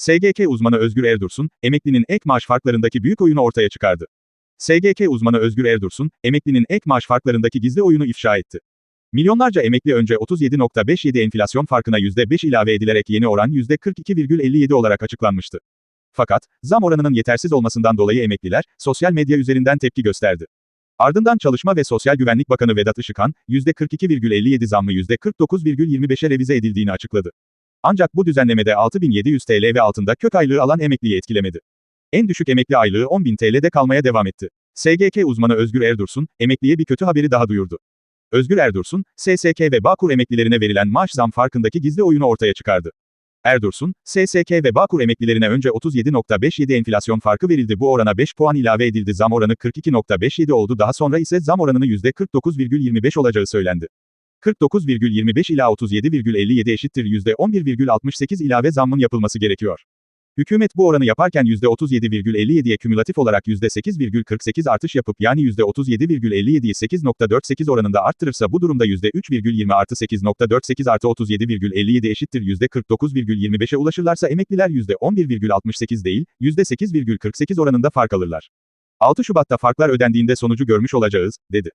SGK uzmanı Özgür Erdursun, emeklinin ek maaş farklarındaki büyük oyunu ortaya çıkardı. SGK uzmanı Özgür Erdursun, emeklinin ek maaş farklarındaki gizli oyunu ifşa etti. Milyonlarca emekli önce 37.57 enflasyon farkına %5 ilave edilerek yeni oran %42,57 olarak açıklanmıştı. Fakat, zam oranının yetersiz olmasından dolayı emekliler, sosyal medya üzerinden tepki gösterdi. Ardından Çalışma ve Sosyal Güvenlik Bakanı Vedat Işıkhan, %42,57 zammı %49,25'e revize edildiğini açıkladı. Ancak bu düzenlemede 6700 TL ve altında kök aylığı alan emekliyi etkilemedi. En düşük emekli aylığı 10.000 TL'de kalmaya devam etti. SGK uzmanı Özgür Erdursun, emekliye bir kötü haberi daha duyurdu. Özgür Erdursun, SSK ve Bağkur emeklilerine verilen maaş zam farkındaki gizli oyunu ortaya çıkardı. Erdursun, SSK ve Bağkur emeklilerine önce 37.57 enflasyon farkı verildi bu orana 5 puan ilave edildi zam oranı 42.57 oldu daha sonra ise zam oranı %49,25 olacağı söylendi. 49,25 ila 37,57 eşittir %11,68 ilave zammın yapılması gerekiyor. Hükümet bu oranı yaparken %37,57'ye kümülatif olarak %8,48 artış yapıp yani %37,57'yi 8.48 oranında arttırırsa bu durumda %3,20 artı 8.48 artı 37,57 eşittir %49,25'e ulaşırlarsa emekliler %11,68 değil, %8,48 oranında fark alırlar. 6 Şubat'ta farklar ödendiğinde sonucu görmüş olacağız, dedi.